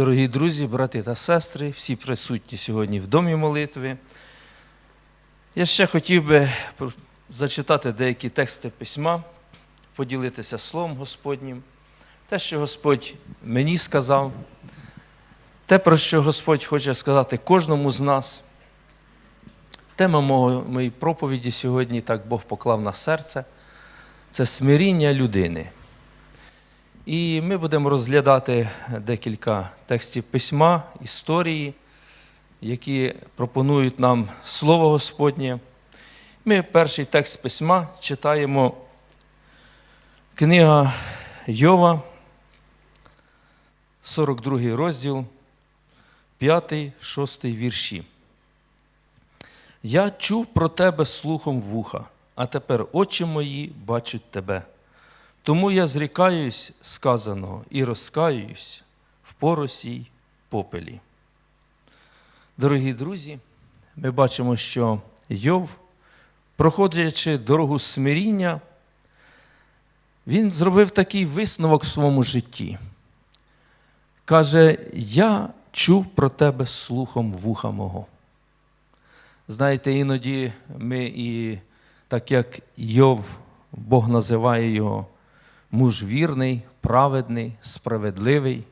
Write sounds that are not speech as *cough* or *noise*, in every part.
Дорогі друзі, брати та сестри, всі присутні сьогодні в домі молитви. Я ще хотів би зачитати деякі тексти письма, поділитися Словом Господнім, те, що Господь мені сказав, те, про що Господь хоче сказати кожному з нас. Тема моєї проповіді сьогодні, так Бог поклав на серце, це смиріння людини. І ми будемо розглядати декілька текстів письма, історії, які пропонують нам Слово Господнє. Ми перший текст письма читаємо книга Йова, 42 розділ, 5, 6 вірші. Я чув про тебе слухом вуха, а тепер очі мої бачать тебе. Тому я зрікаюсь сказаного і розкаюсь в поросій попелі. Дорогі друзі, ми бачимо, що Йов, проходячи дорогу смиріння, він зробив такий висновок в своєму житті. Каже, я чув про тебе слухом вуха мого. Знаєте, іноді ми і так як Йов, Бог називає його муж вірний, праведний, справедливий.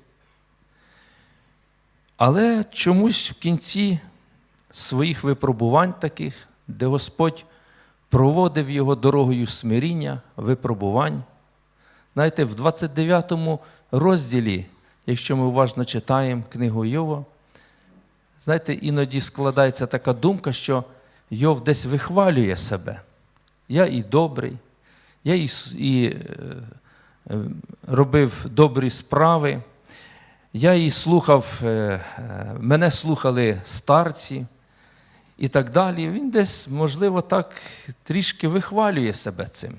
Але чомусь в кінці своїх випробувань таких, де Господь проводив його дорогою смиріння, випробувань. Знаєте, в 29 розділі, якщо ми уважно читаємо книгу Йова, знаєте, іноді складається така думка, що Йов десь вихвалює себе. Я і добрий, я і, і е, робив добрі справи. Я і слухав, е, е, мене слухали старці і так далі. Він десь, можливо, так трішки вихвалює себе цим.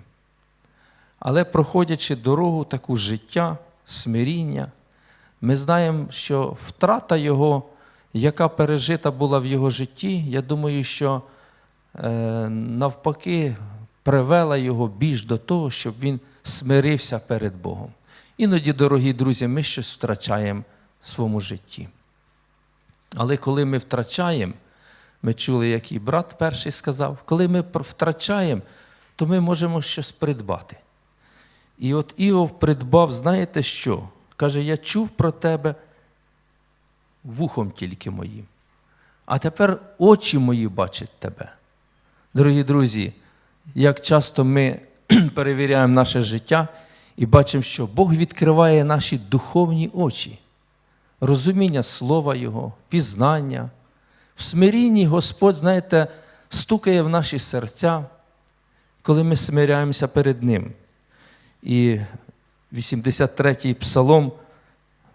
Але проходячи дорогу таку життя, смиріння, ми знаємо, що втрата його, яка пережита була в його житті, я думаю, що е, навпаки привела його більш до того, щоб він смирився перед Богом. Іноді, дорогі друзі, ми щось втрачаємо в своєму житті. Але коли ми втрачаємо, ми чули, як і брат перший сказав, коли ми втрачаємо, то ми можемо щось придбати. І от Іов придбав, знаєте що? Каже, я чув про тебе вухом тільки моїм. А тепер очі мої бачать тебе. Дорогі друзі, як часто ми *clears throat* перевіряємо наше життя і бачимо, що Бог відкриває наші духовні очі, розуміння Слова Його, пізнання. В смирінні Господь, знаєте, стукає в наші серця, коли ми смиряємося перед Ним. І 83-й псалом,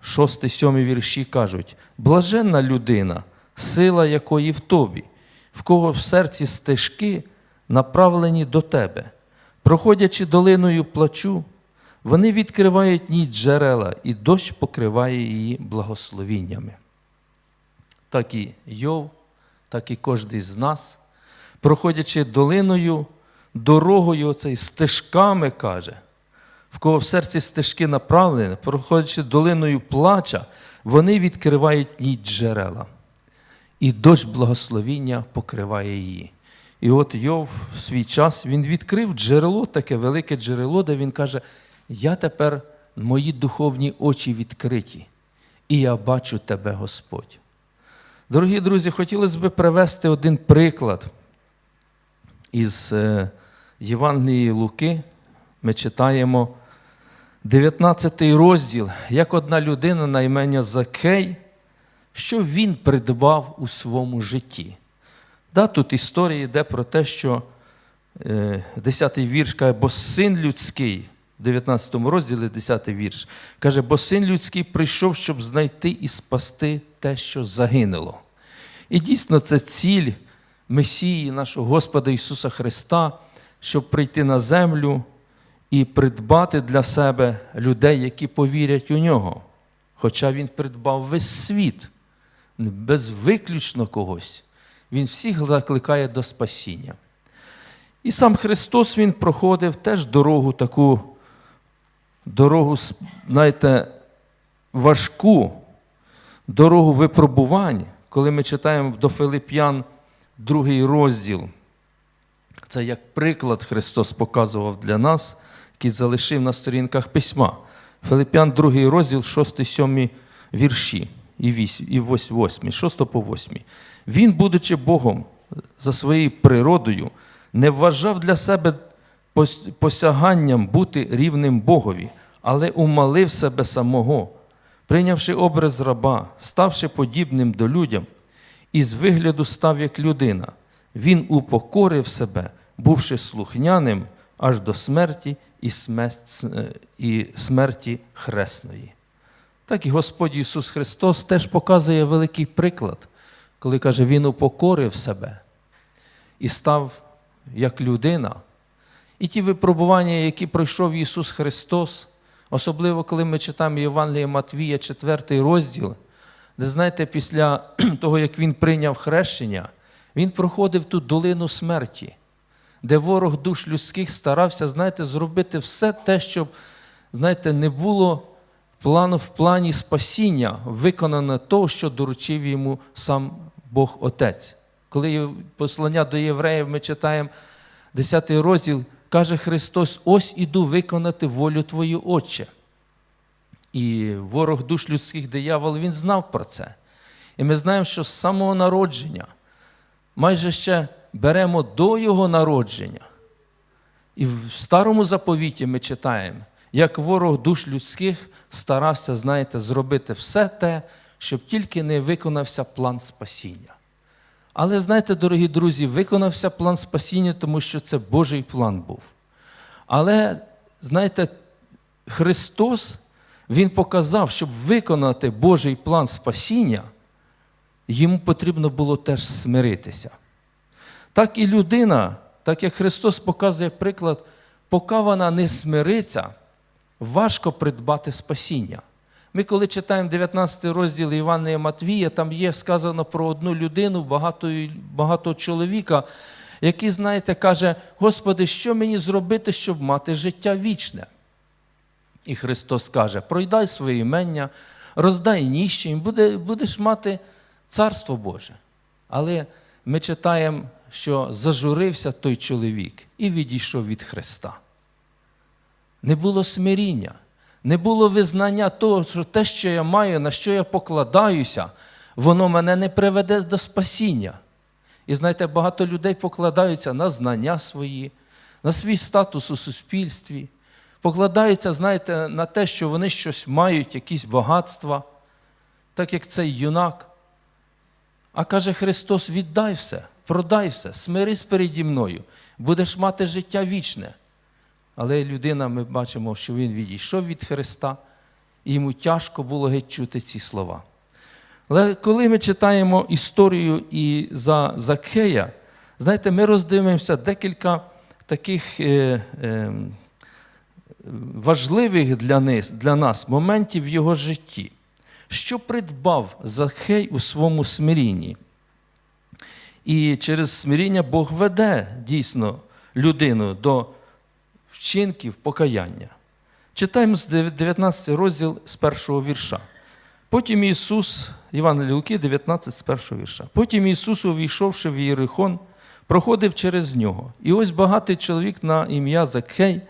6-7 вірші кажуть: блаженна людина, сила якої в тобі, в кого в серці стежки направлені до тебе. Проходячи долиною плачу, вони відкривають ніч джерела, і дощ покриває її благословіннями. Так і Йов, так і кожен з нас, проходячи долиною, дорогою оцей, стежками каже, в кого в серці стежки направлені, проходячи долиною плача, вони відкривають ніч джерела. І дощ благословіння покриває її. І от Йов в свій час він відкрив джерело, таке велике джерело, де він каже: Я тепер, мої духовні очі відкриті, і я бачу тебе, Господь. Дорогі друзі, хотілося б привести один приклад із е, Євангелії Луки. Ми читаємо 19 розділ, як одна людина на ім'я Закей, що він придбав у своєму житті. Да, тут історія йде про те, що е, 10-й вірш каже, бо син людський, в 19 розділі 10 вірш, каже, бо син людський прийшов, щоб знайти і спасти те, що загинуло. І дійсно це ціль Месії, нашого Господа Ісуса Христа, щоб прийти на землю і придбати для себе людей, які повірять у нього. Хоча Він придбав весь світ, безвиключно когось. Він всіх закликає до спасіння. І сам Христос Він проходив теж дорогу таку, дорогу, знаєте, важку, дорогу випробувань, коли ми читаємо до Филип'ян другий розділ, це як приклад Христос показував для нас, який залишив на сторінках письма. Филип'ян, другий розділ, 6-7 вірші і 8, 6 по 8. Він, будучи Богом за своєю природою, не вважав для себе посяганням бути рівним Богові, але умалив себе самого, прийнявши образ раба, ставши подібним до людям, і з вигляду став як людина. Він упокорив себе, бувши слухняним аж до смерті і е, смерті хресної. Так і Господь Ісус Христос теж показує великий приклад, коли каже, Він упокорив себе і став як людина. І ті випробування, які пройшов Ісус Христос, особливо коли ми читаємо Євангеліє Матвія, 4 розділ, де, знаєте, після *clears throat* того, як Він прийняв хрещення, Він проходив ту долину смерті, де ворог душ людських старався, знаєте, зробити все те, щоб, знаєте, не було плану в плані спасіння, виконано того, що доручив йому сам Бог Отець. Коли послання до євреїв ми читаємо 10 розділ, каже Христос: ось іду виконати волю Твою, Отче. І ворог душ людських диявол, він знав про це. І ми знаємо, що з самого народження, майже ще беремо до його народження. І в старому заповіті ми читаємо, як ворог душ людських старався, знаєте, зробити все те, щоб тільки не виконався план спасіння. Але знаєте, дорогі друзі, виконався план спасіння, тому що це Божий план був. Але, знаєте, Христос, Він показав, щоб виконати Божий план спасіння, йому потрібно було теж смиритися. Так і людина, так як Христос показує приклад, поки вона не смириться, важко придбати спасіння. Ми, коли читаємо 19 розділ Івана і Матвія, там є сказано про одну людину, багато, багато чоловіка, який, знаєте, каже: Господи, що мені зробити, щоб мати життя вічне? І Христос каже: пройдай своє імення, роздай ніщим, буде, будеш мати Царство Боже. Але ми читаємо, що зажурився той чоловік і відійшов від Христа. Не було смиріння, не було визнання того, що те, що я маю, на що я покладаюся, воно мене не приведе до спасіння. І знаєте, багато людей покладаються на знання свої, на свій статус у суспільстві, покладаються, знаєте, на те, що вони щось мають, якісь багатства, так як цей юнак. А каже Христос: віддай все, продай все, смирись переді мною, будеш мати життя вічне. Але людина, ми бачимо, що він відійшов від Христа, і йому тяжко було геть чути ці слова. Але коли ми читаємо історію і за Закхея, знаєте, ми роздивимося декілька таких е, е, важливих для нас, для нас моментів в його житті. Що придбав Захей у своєму смирінні? І через смиріння Бог веде дійсно людину до вчинків покаяння. Читаємо з 19 розділ з першого вірша. Потім Ісус, Іван Луки, 19 з першого вірша. Потім Ісус, увійшовши в Єрихон, проходив через нього. І ось багатий чоловік на ім'я Закхей,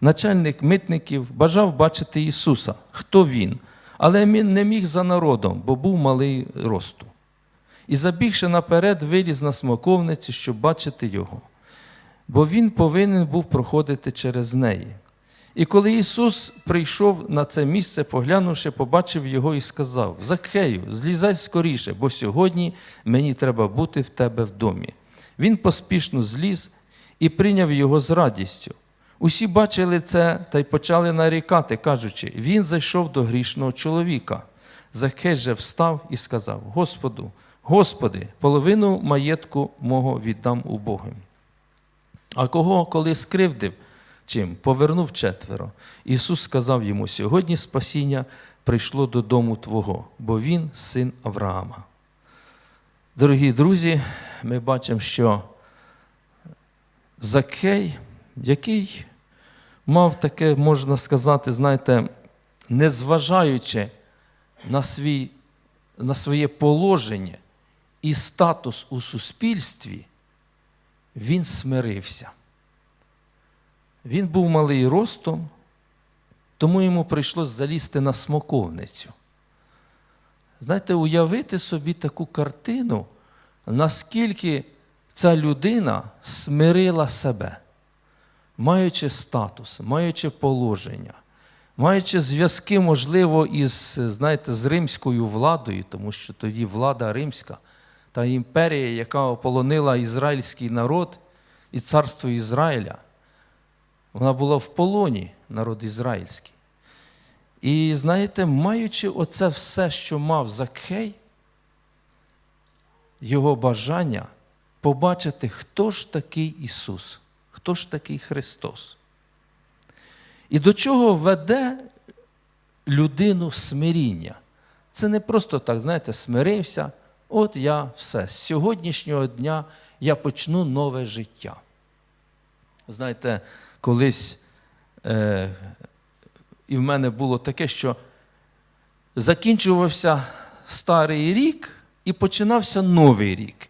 начальник митників, бажав бачити Ісуса, хто він, але він не міг за народом, бо був малий росту. І забігши наперед, виліз на смоковниці, щоб бачити його, бо він повинен був проходити через неї. І коли Ісус прийшов на це місце, поглянувши, побачив його і сказав: Закхею, злізай скоріше, бо сьогодні мені треба бути в тебе в домі. Він поспішно зліз і прийняв його з радістю. Усі бачили це та й почали нарікати, кажучи, він зайшов до грішного чоловіка. Закхей же встав і сказав: Господу, Господи, половину маєтку мого віддам убогим. А кого, коли скривдив, чим повернув четверо. Ісус сказав йому: сьогодні спасіння прийшло додому Твого, бо він син Авраама. Дорогі друзі, ми бачимо, що Закей, який мав таке, можна сказати, знаєте, незважаючи на свій на своє положення і статус у суспільстві, він смирився. Він був малий ростом, тому йому прийшлось залізти на смоковницю. Знаєте, уявити собі таку картину, наскільки ця людина смирила себе, маючи статус, маючи положення, маючи зв'язки, можливо, із, знаєте, з римською владою, тому що тоді влада римська, та імперія, яка ополонила ізраїльський народ і царство Ізраїля, вона була в полоні, народ ізраїльський. І знаєте, маючи оце все, що мав Закхей, його бажання побачити, хто ж такий Ісус, хто ж такий Христос. І до чого веде людину смиріння? Це не просто так, знаєте, смирився, от я все. З сьогоднішнього дня я почну нове життя. Знаєте, колись е, і в мене було таке, що закінчувався старий рік і починався новий рік.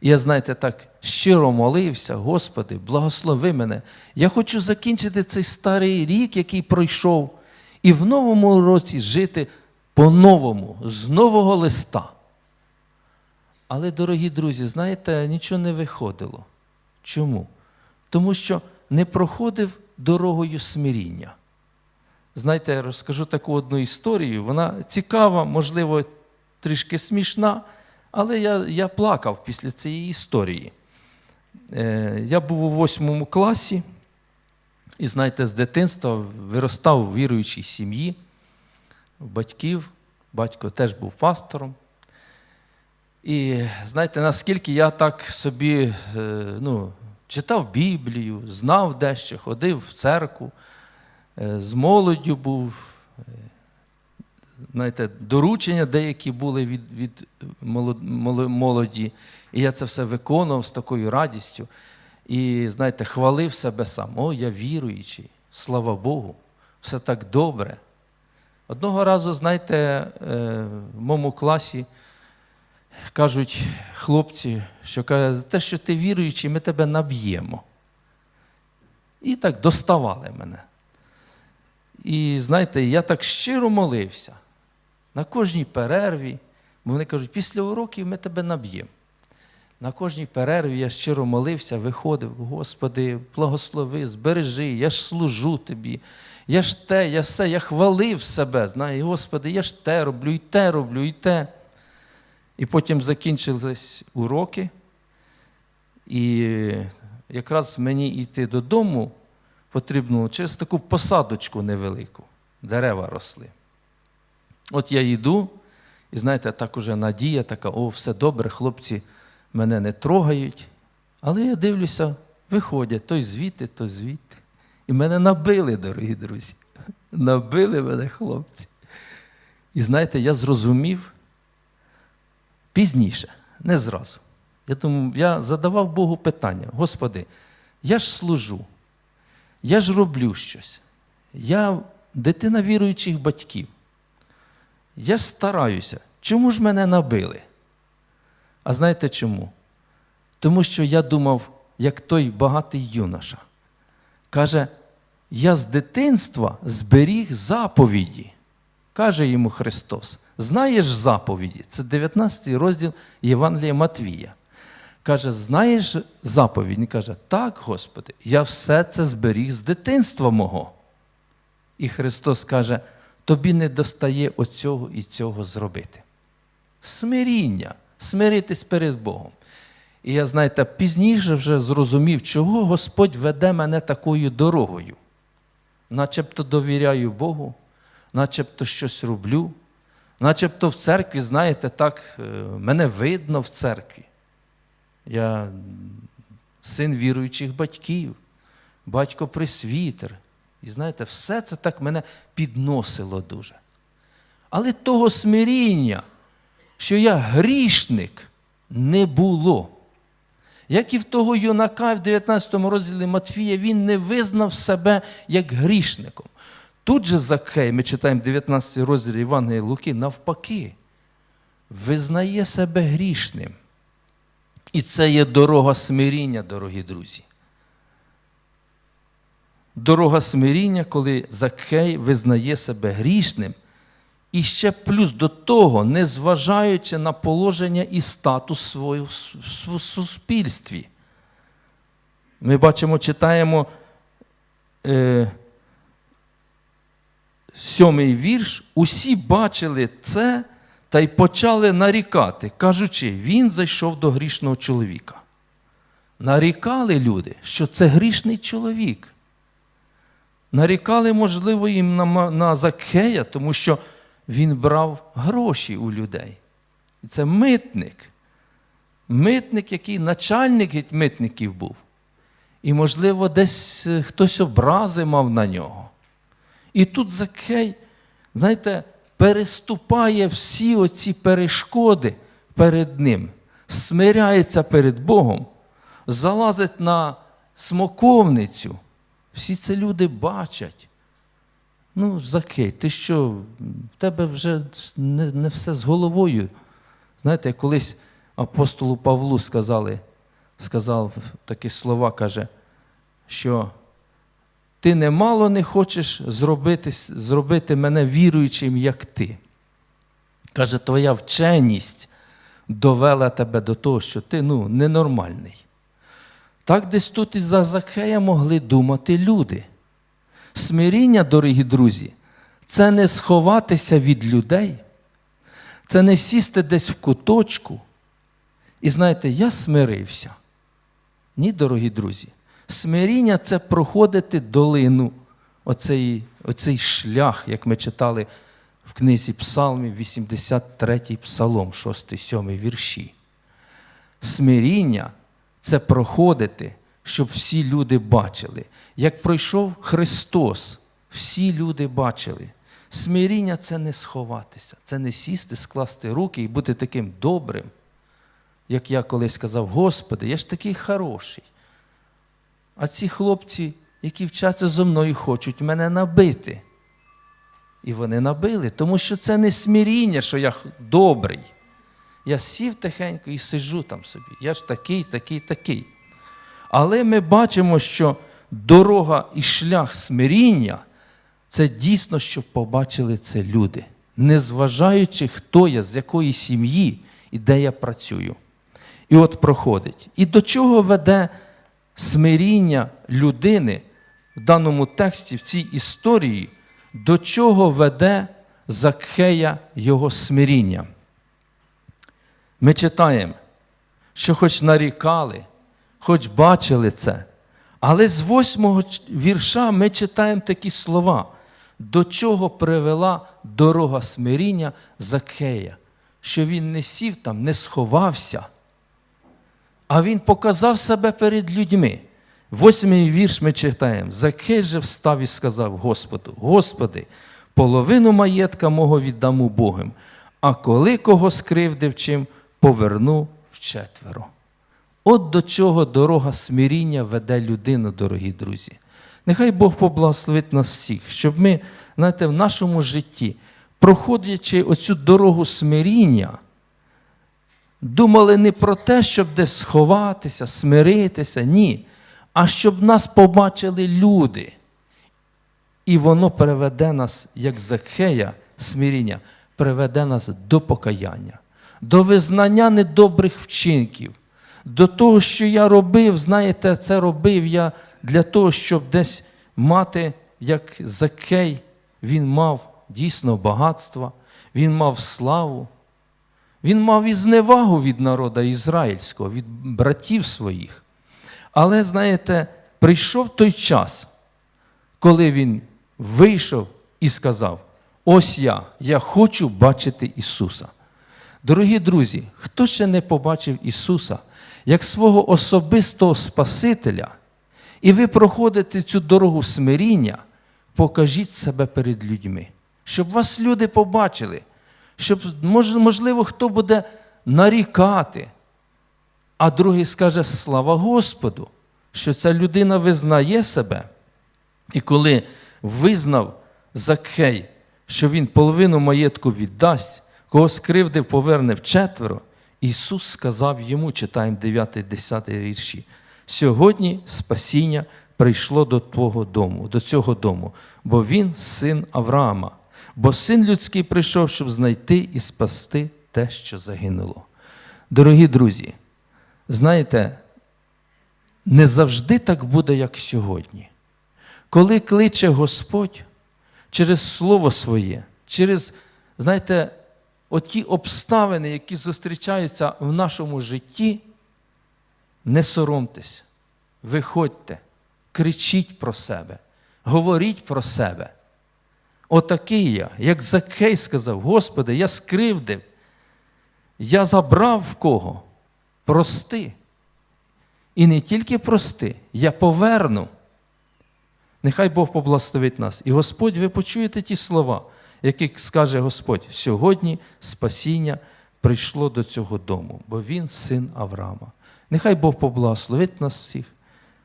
І я, знаєте, так щиро молився, Господи, благослови мене. Я хочу закінчити цей старий рік, який пройшов, і в новому році жити по-новому, з нового листа. Але, дорогі друзі, знаєте, нічого не виходило. Чому? Тому що не проходив дорогою смиріння. Знаєте, я розкажу таку одну історію. Вона цікава, можливо, трішки смішна, але я, я плакав після цієї історії. Е, я був у восьмому класі, і, знаєте, з дитинства виростав у віруючій сім'ї, батьків. Батько теж був пастором. І знаєте, наскільки я так собі е, ну, читав Біблію, знав дещо, ходив в церкву, е, з молоддю був, е, знаєте, доручення деякі були від, від молоді, і я це все виконував з такою радістю. І, знаєте, хвалив себе сам. О, я віруючий, слава Богу, все так добре. Одного разу, знаєте, в моєму класі кажуть хлопці, що каже, те, що ти віруючий, ми тебе наб'ємо. І так доставали мене. І знаєте, я так щиро молився на кожній перерві, бо вони кажуть, після уроків ми тебе наб'ємо. На кожній перерві я щиро молився, виходив, Господи, благослови, збережи, я ж служу тобі. Я ж те, я все, я хвалив себе, знаю, Господи, я ж те роблю, і те роблю, і те. І потім закінчились уроки, і якраз мені йти додому потрібно через таку посадочку невелику, дерева росли. От я йду, і знаєте, так уже надія така, о, все добре, хлопці мене не трогають. Але я дивлюся, виходять той звідти, то звідти. І мене набили, дорогі друзі. Набили мене хлопці. І знаєте, я зрозумів пізніше, не зразу. Я думаю, я задавав Богу питання: Господи, я ж служу, я ж роблю щось. Я дитина віруючих батьків. Я ж стараюся. Чому ж мене набили? А знаєте чому? Тому що я думав, як той багатий юноша. Каже, я з дитинства зберіг заповіді. Каже йому Христос. Знаєш заповіді? Це 19 розділ Євангелія Матвія. Каже, знаєш заповідь? Він каже, так, Господи, я все це зберіг з дитинства мого. І Христос каже, тобі не достає оцього і цього зробити. Смиріння, смиритись перед Богом. І я, знаєте, пізніше вже зрозумів, чого Господь веде мене такою дорогою. Начебто довіряю Богу, начебто щось роблю, начебто в церкві, знаєте, так, е, мене видно в церкві. Я син віруючих батьків, батько присвітер. І знаєте, все це так мене підносило дуже. Але того смиріння, що я грішник, не було. Як і в того юнака в 19 розділі Матфія, він не визнав себе як грішником. Тут же Закхей, ми читаємо 19 розділ Євангелія Луки, навпаки. визнає себе грішним. І це є дорога смиріння, дорогі друзі. Дорога смиріння, коли Закхей визнає себе грішним, і ще плюс до того, незважаючи на положення і статус свого в суспільстві. Ми бачимо, читаємо е, сьомий вірш. Усі бачили це та й почали нарікати, кажучи, він зайшов до грішного чоловіка. Нарікали люди, що це грішний чоловік. Нарікали, можливо, їм на, на Закхея, тому що він брав гроші у людей. І це митник. Митник, який начальник митників був. І, можливо, десь е, хтось образи мав на нього. І тут Закхей, знаєте, переступає всі оці перешкоди перед ним, смиряється перед Богом, залазить на смоковницю. Всі це люди бачать. Ну, Закей, ти що, в тебе вже не, не все з головою. Знаєте, колись апостолу Павлу сказали, сказав такі слова, каже, що ти немало не хочеш зробити, зробити мене віруючим, як ти. Каже, твоя вченість довела тебе до того, що ти ну, ненормальний. Так десь тут і за Закхея могли думати люди. Смиріння, дорогі друзі, це не сховатися від людей, це не сісти десь в куточку. І знаєте, я смирився. Ні, дорогі друзі. Смиріння це проходити долину, оцей, оцей шлях, як ми читали в книзі Псалмів, 83 псалом, 6, 7 вірші. Смиріння це проходити, щоб всі люди бачили. Як пройшов Христос, всі люди бачили. Смиріння це не сховатися, це не сісти, скласти руки і бути таким добрим, як я колись сказав, Господи, я ж такий хороший. А ці хлопці, які вчаться зо мною, хочуть мене набити. І вони набили, тому що це не смиріння, що я добрий. Я сів тихенько і сиджу там собі. Я ж такий, такий, такий. Але ми бачимо, що дорога і шлях смиріння це дійсно, щоб побачили це люди, незважаючи, хто я, з якої сім'ї і де я працюю. І от проходить. І до чого веде смиріння людини в даному тексті, в цій історії, до чого веде Закхея його смиріння? Ми читаємо, що хоч нарікали, хоч бачили це, але з восьмого вірша ми читаємо такі слова, до чого привела дорога смиріння Закхея, що він не сів там, не сховався, а він показав себе перед людьми. Восьмий вірш ми читаємо. Закхей же встав і сказав Господу: Господи, половину маєтка мого віддаму Богом, а коли кого скривдив чим, поверну вчетверо. От до чого дорога смиріння веде людину, дорогі друзі. Нехай Бог поблагословить нас всіх, щоб ми, знаєте, в нашому житті, проходячи оцю дорогу смиріння, думали не про те, щоб десь сховатися, смиритися, ні. А щоб нас побачили люди. І воно приведе нас, як Захея, смиріння, приведе нас до покаяння до визнання недобрих вчинків, до того, що я робив, знаєте, це робив я для того, щоб десь мати, як Закей, він мав дійсно багатство, він мав славу, він мав і зневагу від народу ізраїльського, від братів своїх. Але, знаєте, прийшов той час, коли він вийшов і сказав: Ось я, я хочу бачити Ісуса. Дорогі друзі, хто ще не побачив Ісуса як свого особистого Спасителя, і ви проходите цю дорогу смиріння, покажіть себе перед людьми, щоб вас люди побачили, щоб, можливо, хто буде нарікати, а другий скаже слава Господу, що ця людина визнає себе. І коли визнав Закхей, що він половину маєтку віддасть, кого скривдив, поверне вчетверо, Ісус сказав йому, читаємо 9-10 вірші, сьогодні спасіння прийшло до твого дому, до цього дому, бо він син Авраама, бо син людський прийшов, щоб знайти і спасти те, що загинуло. Дорогі друзі, знаєте, не завжди так буде, як сьогодні. Коли кличе Господь через Слово Своє, через, знаєте, оті обставини, які зустрічаються в нашому житті, не соромтесь, виходьте, кричіть про себе, говоріть про себе. Отакий я, як Закей сказав, Господи, я скривдив, я забрав в кого? Прости. І не тільки прости, я поверну. Нехай Бог поблагословить нас. І Господь, ви почуєте ті слова, які скаже Господь, сьогодні спасіння прийшло до цього дому, бо він син Авраама. Нехай Бог поблагословить нас всіх,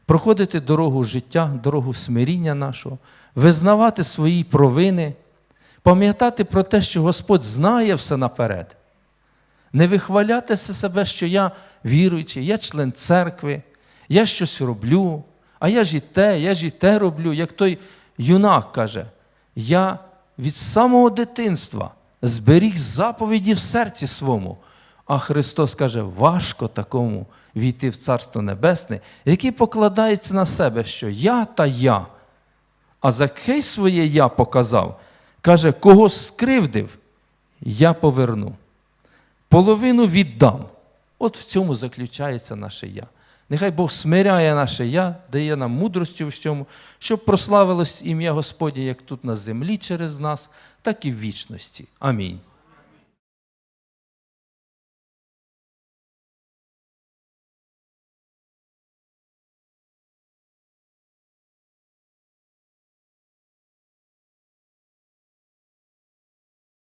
проходити дорогу життя, дорогу смиріння нашого, визнавати свої провини, пам'ятати про те, що Господь знає все наперед. Не вихваляти себе, що я віруючий, я член церкви, я щось роблю, а я ж і те, я ж і те роблю, як той юнак каже, я від самого дитинства зберіг заповіді в серці своєму. А Христос каже, важко такому війти в Царство Небесне, який покладається на себе, що я та я. А Закхей своє я показав, каже, кого скривдив, я поверну. Половину віддам. От в цьому заключається наше я. Нехай Бог смиряє наше я, дає нам мудрості в всьому, щоб прославилось ім'я Господнє як тут на землі через нас, так і в вічності. Амінь.